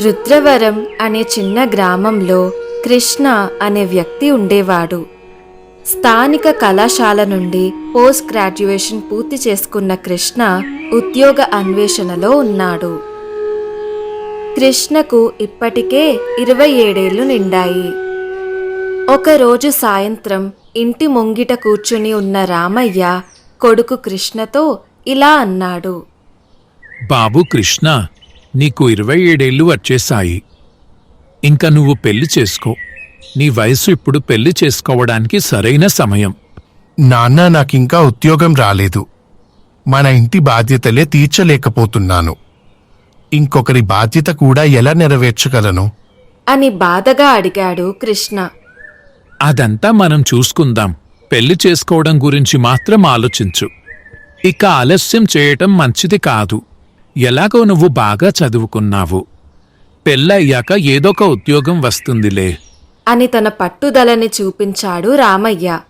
రుద్రవరం అనే చిన్న గ్రామంలో కృష్ణ అనే వ్యక్తి ఉండేవాడు. స్థానిక కళాశాల నుండి పోస్ట్ గ్రాడ్యుయేషన్ పూర్తి చేసుకున్న కృష్ణ ఉద్యోగ అన్వేషణలో ఉన్నాడు. కృష్ణకు ఇప్పటికే ఇరవై ఏడేళ్ళు నిండాయి. ఒకరోజు సాయంత్రం ఇంటి ముంగిట కూర్చుని ఉన్న రామయ్య కొడుకు కృష్ణతో ఇలా అన్నాడు. బాబు కృష్ణ నీకు ఇరవై ఏడేళ్ళు వచ్చేశాయి. ఇంకా నువ్వు పెళ్ళి చేసుకో. నీ వయసు ఇప్పుడు పెళ్ళి చేసుకోవడానికి సరైన సమయం. నాన్న నాకింకా ఉద్యోగం రాలేదు. మన ఇంటి బాధ్యతలే తీర్చలేకపోతున్నాను. ఇంకొకరి బాధ్యత కూడా ఎలా నెరవేర్చగలను? అని బాధగా అడిగాడు కృష్ణ. అదంతా మనం చూసుకుందాం. పెళ్ళి చేసుకోవడం గురించి మాత్రం ఆలోచించు. ఇక ఆలస్యం చేయటం మంచిది కాదు. ఎలాగో నువ్వు బాగా చదువుకున్నావు. పెళ్ళయ్యాక ఏదొక ఉద్యోగం వస్తుందిలే. అని తన పట్టుదలని చూపించాడు రామయ్య.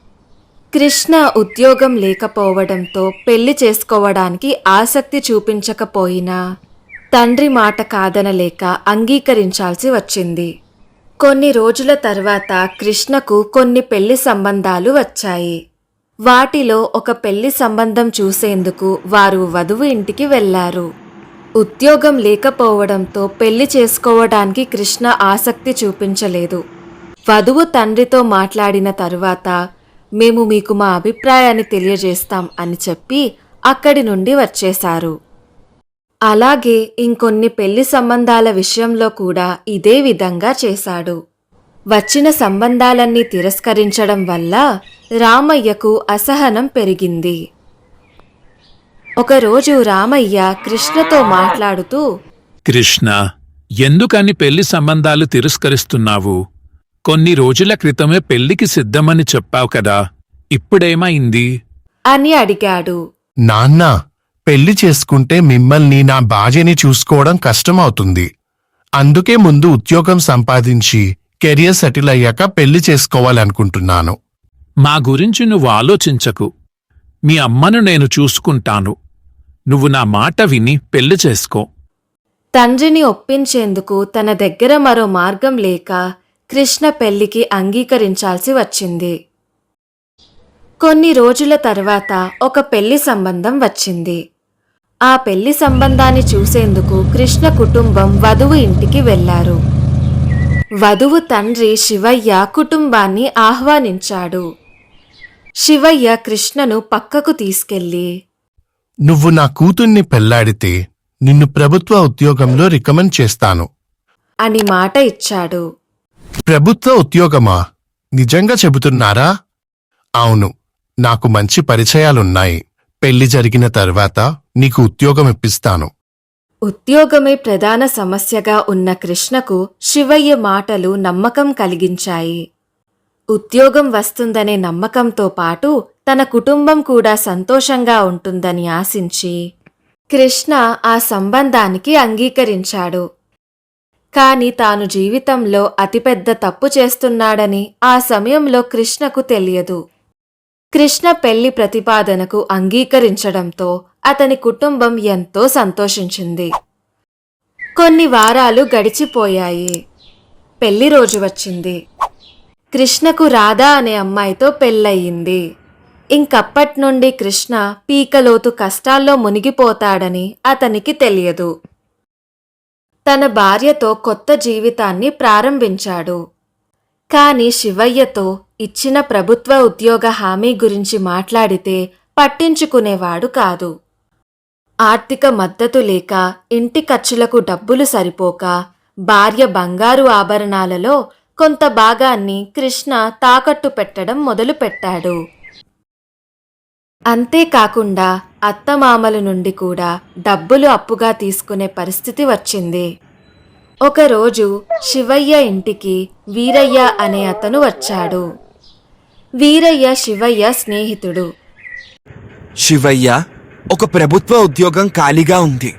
కృష్ణ ఉద్యోగం లేకపోవడంతో పెళ్ళి చేసుకోవడానికి ఆసక్తి చూపించకపోయినా తండ్రి మాట కాదనలేక అంగీకరించాల్సి వచ్చింది. కొన్ని రోజుల తర్వాత కృష్ణకు కొన్ని పెళ్ళి సంబంధాలు వచ్చాయి. వాటిలో ఒక పెళ్ళి సంబంధం చూసేందుకు వారు వధువు ఇంటికి వెళ్ళారు. ఉద్యోగం లేకపోవడంతో పెళ్ళి చేసుకోవడానికి కృష్ణ ఆసక్తి చూపించలేదు. వధువు తండ్రితో మాట్లాడిన తరువాత మేము మీకు మా అభిప్రాయాన్ని తెలియజేస్తాం అని చెప్పి అక్కడి నుండి వచ్చేశారు. అలాగే ఇంకొన్ని పెళ్ళి సంబంధాల విషయంలో కూడా ఇదే విధంగా చేశాడు. వచ్చిన సంబంధాలన్నీ తిరస్కరించడం వల్ల రామయ్యకు అసహనం పెరిగింది. ఒకరోజు రామయ్య కృష్ణతో మాట్లాడుతూ కృష్ణ ఎందుకని పెళ్ళి సంబంధాలు తిరస్కరిస్తున్నావు? కొన్ని రోజుల క్రితమే పెళ్ళికి సిద్ధమని చెప్పావు కదా ఇప్పుడేమైంది? అని అడిగాడు. నాన్న పెళ్ళి చేసుకుంటే మిమ్మల్ని నా భార్యని చూసుకోవడం కష్టమవుతుంది. అందుకే ముందు ఉద్యోగం సంపాదించి కెరియర్ సెటిల్ అయ్యాక పెళ్ళి చేసుకోవాలనుకుంటున్నాను. మా గురించి నువ్వు ఆలోచించకు. మీ అమ్మను నేను చూసుకుంటాను. నువ్వు నా మాట విని పెళ్ళి చేసుకో. తండ్రిని ఒప్పించేందుకు తన దగ్గర మరో మార్గం లేక కృష్ణ పెళ్ళికి అంగీకరించాల్సి వచ్చింది. కొన్ని రోజుల తర్వాత ఒక పెళ్ళి సంబంధం వచ్చింది. ఆ పెళ్ళి సంబంధాన్ని చూసేందుకు కృష్ణ కుటుంబం వధువు ఇంటికి వెళ్ళారు వధువు తండ్రి శివయ్య కుటుంబాన్ని ఆహ్వానించాడు. శివయ్య కృష్ణను పక్కకు తీసుకెళ్ళి నువ్వు నా కూతుర్ని పెళ్ళాడితే నిన్ను ప్రభుత్వ ఉద్యోగంలో రికమెండ్ చేస్తాను. అని మాట ఇచ్చాడు. ప్రభుత్వ ఉద్యోగమా? నిజంగా చెబుతున్నారా? అవును నాకు మంచి పరిచయాలున్నాయి. పెళ్ళి జరిగిన తర్వాత నీకు ఉద్యోగం ఇప్పిస్తాను. ఉద్యోగమే ప్రధాన సమస్యగా ఉన్న కృష్ణకు శివయ్య మాటలు నమ్మకం కలిగించాయి. ఉద్యోగం వస్తుందనే నమ్మకంతో పాటు తన కుటుంబం కూడా సంతోషంగా ఉంటుందని ఆశించి కృష్ణ ఆ సంబంధానికి అంగీకరించాడు. కాని తాను జీవితంలో అతిపెద్ద తప్పు చేస్తున్నాడని ఆ సమయంలో కృష్ణకు తెలియదు. కృష్ణ పెళ్ళి ప్రతిపాదనకు అంగీకరించడంతో అతని కుటుంబం ఎంతో సంతోషించింది. కొన్ని వారాలు గడిచిపోయాయి. పెళ్ళి రోజు వచ్చింది. కృష్ణకు రాధా అనే అమ్మాయితో పెళ్ళయింది. ఇంకప్పటి నుండి కృష్ణ పీకలోతు కష్టాల్లో మునిగిపోతాడని అతనికి తెలియదు. తన భార్యతో కొత్త జీవితాన్ని ప్రారంభించాడు. కాని శివయ్యతో ఇచ్చిన ప్రభుత్వ ఉద్యోగ హామీ గురించి మాట్లాడితే పట్టించుకునేవాడు కాదు. ఆర్థిక మద్దతు లేక ఇంటి ఖర్చులకు డబ్బులు సరిపోక భార్య బంగారు ఆభరణాలలో కొంత భాగాన్ని కృష్ణ తాకట్టు పెట్టడం మొదలుపెట్టాడు. అంతేకాకుండా అత్తమామల నుండి కూడా డబ్బులు అప్పుగా తీసుకునే పరిస్థితి వచ్చింది. ఒకరోజు శివయ్య ఇంటికి వీరయ్య అనే అతను వచ్చాడు. వీరయ్య శివయ్య స్నేహితుడు. శివయ్య ఒక ప్రభుత్వ ఉద్యోగం ఖాళీగా ఉంది.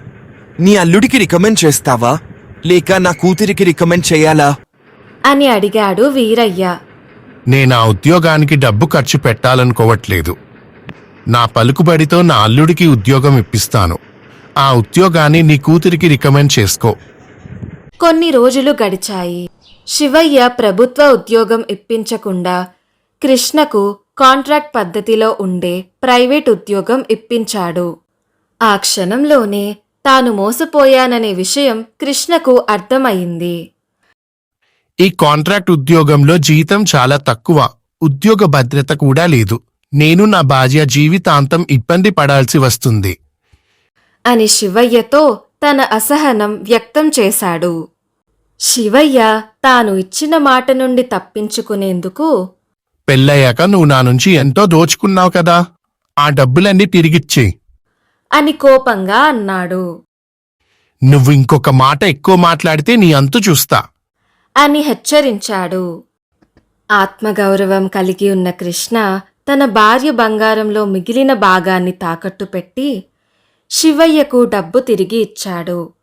నీ అల్లుడికి రికమెండ్ చేస్తావా? లేక నా కూతురికి రికమెండ్ చేయాలా? అని అడిగాడు వీరయ్య. నేను ఆ ఉద్యోగానికి డబ్బు ఖర్చు పెట్టాలనుకోవట్లేదు. నా పలుకుబడితో నా అల్లుడికి ఉద్యోగం ఇప్పిస్తాను. ఆ ఉద్యోగాన్ని నీ కూతురికి రికమెండ్ చేసుకో. కొన్ని రోజులు గడిచాయి. శివయ్య ప్రభుత్వ ఉద్యోగం ఇప్పించకుండా కృష్ణకు కాంట్రాక్ట్ పద్ధతిలో ఉండే ప్రైవేట్ ఉద్యోగం ఇప్పించాడు. ఆ క్షణంలోనే తాను మోసపోయాననే విషయం కృష్ణకు అర్థమయింది ఈ కాంట్రాక్ట్ ఉద్యోగంలో జీతం చాలా తక్కువ. ఉద్యోగ భద్రత కూడా లేదు. నేను నా భార్య జీవితాంతం ఇబ్బంది పడాల్సి వస్తుంది. అని శివయ్యతో తన అసహనం వ్యక్తం చేశాడు. శివయ్య తాను ఇచ్చిన మాట నుండి తప్పించుకునేందుకు పెళ్ళయ్యాక నువ్వు నా నుంచి ఎంతో దోచుకున్నావు కదా ఆ డబ్బులన్నీ తిరిగిచ్చే అని కోపంగా అన్నాడు. నువ్వు ఇంకొక మాట ఎక్కువ మాట్లాడితే నీ అంతు చూస్తా. అని హెచ్చరించాడు. ఆత్మగౌరవం కలిగి ఉన్న కృష్ణ తన భార్య బంగారంలో మిగిలిన భాగాన్ని తాకట్టు పెట్టి శివయ్యకు డబ్బు తిరిగి ఇచ్చాడు.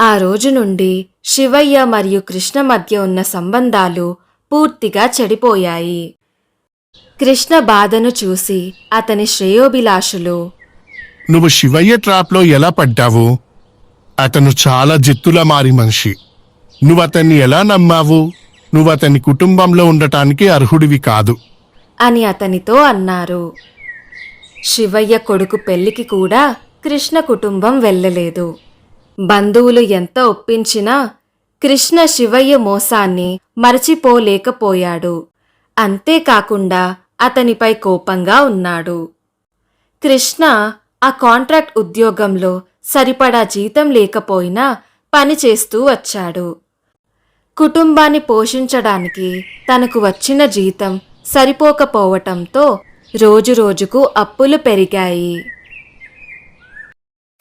ఆ రోజు నుండి శివయ్య మరియు కృష్ణ మధ్య ఉన్న సంబంధాలు పూర్తిగా చెడిపోయాయి. కృష్ణ బాధను చూసి అతని శ్రేయోభిలాషులు నువ్వు శివయ్య ట్రాప్లో ఎలా పడ్డావు? అతను చాలా జిత్తుల మారి మనిషి. నువ్వు అతన్ని ఎలా నమ్మావు? నువ్వు అతని కుటుంబంలో ఉండటానికి అర్హుడివి కాదు. అని అతనితో అన్నారు. శివయ్య కొడుకు పెళ్ళికి కూడా కృష్ణ కుటుంబం వెళ్ళలేదు. బంధువులు ఎంత ఒప్పించినా కృష్ణ శివయ్య మోసాన్ని మరచిపోలేకపోయాడు. అంతేకాకుండా అతనిపై కోపంగా ఉన్నాడు. కృష్ణ ఆ కాంట్రాక్ట్ ఉద్యోగంలో సరిపడా జీతం లేకపోయినా పని చేస్తూ వచ్చాడు. కుటుంబాన్ని పోషించడానికి తనకు వచ్చిన జీతం సరిపోకపోవటంతో రోజురోజుకు అప్పులు పెరిగాయి.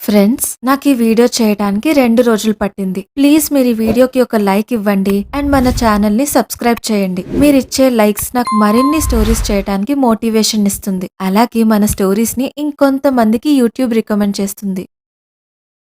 ఫ్రెండ్స్ నాకు ఈ వీడియో చేయడానికి రెండు రోజులు పట్టింది. ప్లీజ్ మీరు ఈ వీడియోకి ఒక లైక్ ఇవ్వండి అండ్ మన ఛానల్ని సబ్స్క్రైబ్ చేయండి. మీరు ఇచ్చే లైక్స్ నాకు మరిన్ని స్టోరీస్ చేయడానికి మోటివేషన్ ఇస్తుంది. అలాగే మన స్టోరీస్ని ఇంకొంతమందికి యూట్యూబ్ రికమెండ్ చేస్తుంది.